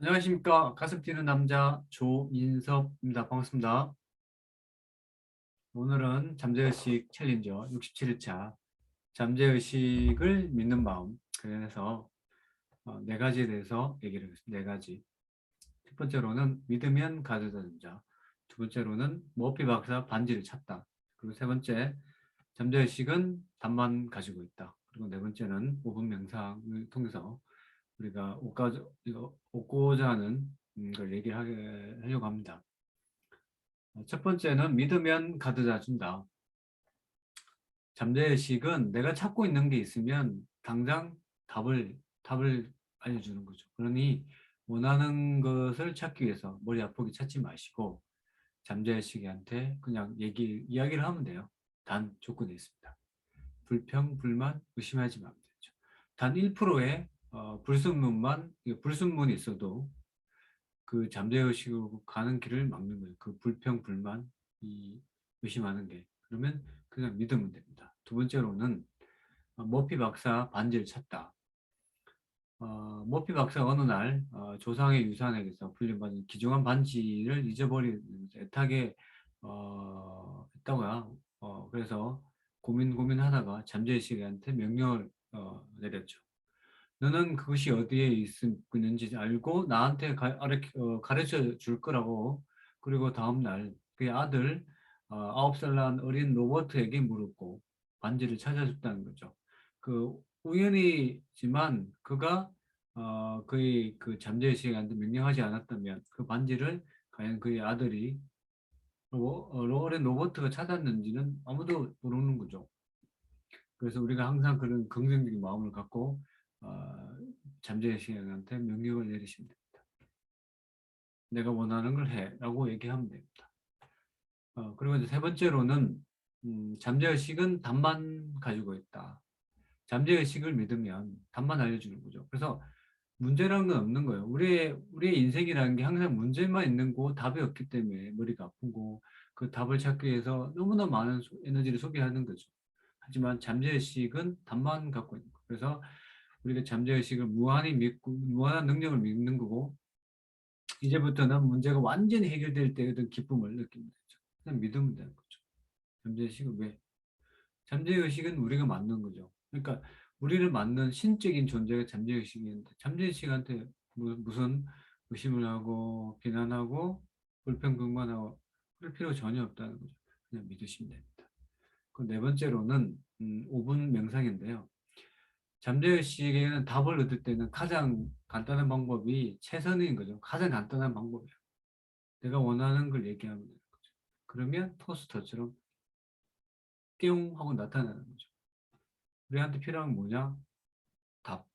안녕하십니까. 가슴 뛰는 남자 조민섭입니다. 반갑습니다. 오늘은 잠재의식 챌린저 67일차 잠재의식을 믿는 마음 관련해서 어, 네 가지에 대해서 얘기를 하겠습니다. 네 가지. 첫 번째로는 믿으면 가져다 두 번째로는 머피 박사 반지를 찾다. 그리고 세 번째 잠재의식은 답만 가지고 있다. 그리고 네 번째는 5분 명상을 통해서 우리가 얻가, 얻고자 하는 음, 걸 얘기하려고 합니다. 첫 번째는 믿으면 가져다 준다. 잠재의식은 내가 찾고 있는 게 있으면 당장 답을, 답을 알려주는 거죠. 그러니 원하는 것을 찾기 위해서 머리 아프게 찾지 마시고 잠재의식한테 그냥 얘기, 이야기를 하면 돼요. 단 조건이 있습니다. 불평, 불만, 의심하지 말면 되죠. 단 1%의 어, 불순문만 불순문이 있어도 그 잠재의식으로 가는 길을 막는 거예요. 그 불평, 불만, 이 의심하는 게 그러면 그냥 믿으면 됩니다. 두 번째로는 어, 머피 박사 반지를 찾다. 어, 머피 박사 어느 날 어, 조상의 유산에게서 불림받은 귀중한 반지를 잊어버린 애타게 어, 했다고요. 어, 그래서 고민 고민하다가 잠재의식한테 명령을 어, 내렸죠. 너는 그것이 어디에 있는지 알고 나한테 가, 어, 가르쳐 줄 거라고 그리고 다음날 그 아들 어, 아홉 살 난 어린 로버트에게 물었고 반지를 찾아줬다는 거죠. 그 우연이지만 그가 어, 그의 그 잠재의 시간한테 명령하지 않았다면 그 반지를 과연 그의 아들이 로, 어, 어린 로버트가 찾았는지는 아무도 모르는 거죠. 그래서 우리가 항상 그런 긍정적인 마음을 갖고 어, 잠재의 시간한테 명령을 내리시면 됩니다. 내가 원하는 걸 해 라고 얘기하면 됩니다. 어, 그리고 이제 세 번째로는 음, 잠재의식은 답만 가지고 있다. 잠재의식을 믿으면 답만 알려주는 거죠. 그래서 문제라는 건 없는 거예요. 우리의, 우리의 인생이라는 게 항상 문제만 있는 거 답이 없기 때문에 머리가 거, 그 답을 찾기 위해서 너무나 많은 에너지를 소비하는 거죠. 하지만 잠재의식은 답만 갖고 있는 거. 그래서 우리가 잠재의식을 무한히 믿고 무한한 능력을 믿는 거고 이제부터는 문제가 완전히 해결될 때 어떤 기쁨을 거죠. 그냥 믿으면 되는 거죠. 잠재의식은 왜? 잠재의식은 우리가 만든 거죠. 그러니까 우리를 만든 신적인 존재가 잠재의식인데 잠재의식한테 무슨 의심을 하고 비난하고 불평불만하고 그럴 필요 전혀 없다는 거죠. 그냥 믿으시면 됩니다. 그 네 번째로는 음, 5분 명상인데요. 잠재의식에는 답을 얻을 때는 가장 간단한 방법이 최선인 거죠. 가장 간단한 방법이에요. 내가 원하는 걸 얘기하면 되는 거죠. 그러면 토스터처럼 띵 하고 나타나는 거죠. 우리한테 필요한 뭐냐? 답.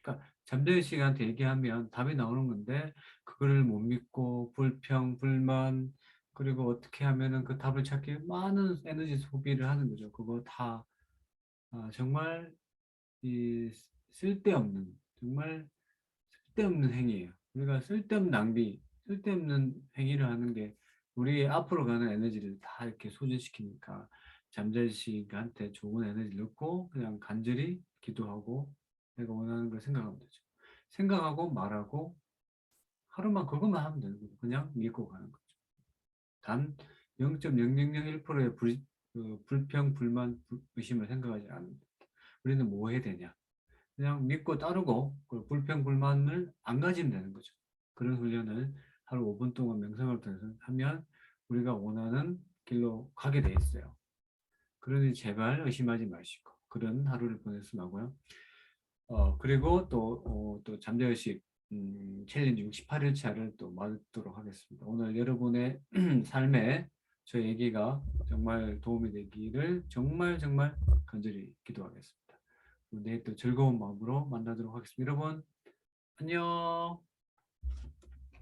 그러니까 잠재의식한테 얘기하면 답이 나오는 건데 그거를 못 믿고 불평, 불만 그리고 어떻게 하면은 그 답을 찾기 많은 에너지 소비를 하는 거죠. 그거 다 아, 정말 이 쓸데없는 정말 쓸데없는 행위예요. 우리가 쓸데없는 낭비, 쓸데없는 행위를 하는 게 우리 앞으로 가는 에너지를 다 이렇게 소진시키니까 잠자식한테 좋은 에너지를 넣고 그냥 간절히 기도하고 내가 원하는 걸 생각하면 되죠. 생각하고 말하고 하루만 그것만 하면 되는 거죠. 그냥 믿고 가는 거죠. 단 0.0001%의 불, 그 불평, 불만, 의심을 생각하지 않는다. 우리는 뭐 해야 되냐? 그냥 믿고 따르고 불평 불만을 안 가지면 되는 거죠. 그런 훈련을 하루 5분 동안 명상을 통해서 하면 우리가 원하는 길로 가게 돼 있어요. 그러니 제발 의심하지 마시고 그런 하루를 보냈으면 하고요. 어, 그리고 또, 어, 또 잠재의식 음, 챌린지 68일차를 또 맞도록 하겠습니다. 오늘 여러분의 삶에 저 얘기가 정말 도움이 되기를 정말 정말 간절히 기도하겠습니다. 내일 또 즐거운 마음으로 만나도록 하겠습니다. 여러분 안녕